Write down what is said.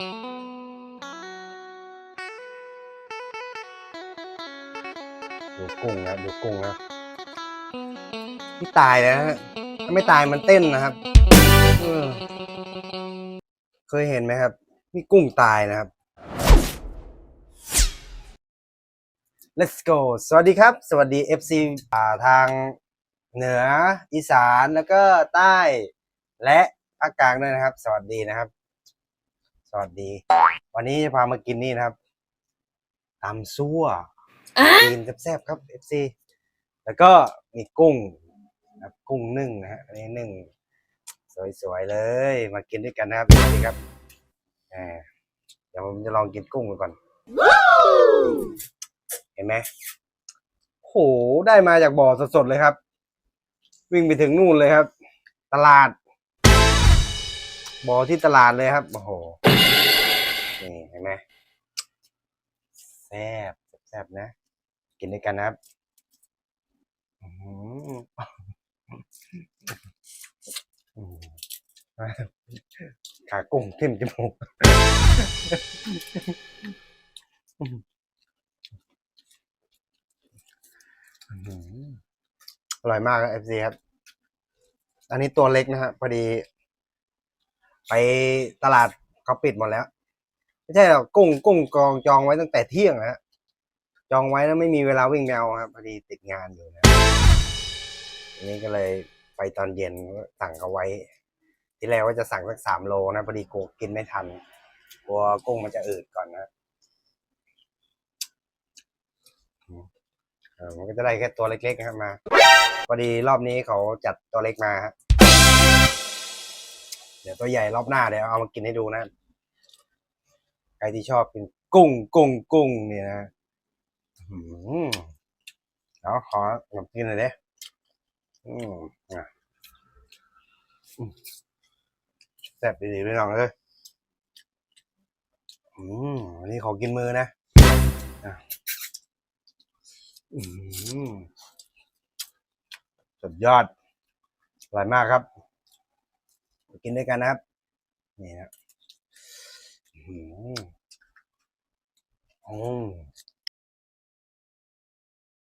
ดูกุ้งนะดูกุ้งนะที่ตายแล้วนะฮะถ้าไม่ตายมันเต้นนะครับเออเคยเห็นไหมครับ นี่กุ้งตายนะครับ let's go สวัสดีครับ สวัสดี FC อ่าทางเหนืออีสานแล้วก็ใต้ และภาคกลางด้วยนะครับ สวัสดีนะครับ สวัสดี วันนี้จะพามากินนี่นะครับตำซั่วกินแซ่บๆครับ FC แล้วก็มีกุ้งนะครับกุ้งนึ่งนะฮะอันนี้นึ่งสวยๆเลย มากินด้วยกันนะครับ FC ครับแหมเดี๋ยวผมจะลองกินกุ้งไปก่อน เห็นไหมโหได้มาจากบ่อสดๆเลยครับ วิ่งไปถึงนู่นเลยครับ ตลาดบ่อที่ตลาดเลยครับโอ้โห นี่เห็นไหมแซ่บแซ่บนะ กินด้วยกันนะครับอืมขากุ้งทิ่มจมูกอื้อหืออร่อยมากครับ FC ครับ อันนี้ตัวเล็กนะฮะพอดี ไปตลาดเขาปิดหมดแล้ว ไม่ใช่หรอกกุ้งกุ้งกองจองไว้ตั้งแต่เที่ยงนะฮะจองไว้แล้วไม่มีเวลาวิ่งไปเอาครับพอดีติดงานอยู่นะอันนี้ก็เลยไปตอนเย็นสั่งเขาไว้ ที่แรกว่าจะสั่งสักสามโลนะพอดีกูกินไม่ทันกลัวกุ้งมันจะอืดก่อนนะมันก็จะได้แค่ตัวเล็กๆนะครับมาพอดีรอบนี้เขาจัดตัวเล็กมาฮะเดี๋ยวตัวใหญ่รอบหน้าเดี๋ยวเอามากินให้ดูนะ ใครที่ชอบกินกุ้งกุ้งกุ้งเนี่ยนะอื้อหือเดี๋ยวขอขนมกินหน่อยเด้อืมอะแซ่บดีๆด้วยน้องเลยอืมอันนี้ขอกินมือนะอะอืมสุดยอดอร่อยมากครับ กินด้วยกันนะครับ นี่นะ อืมอืม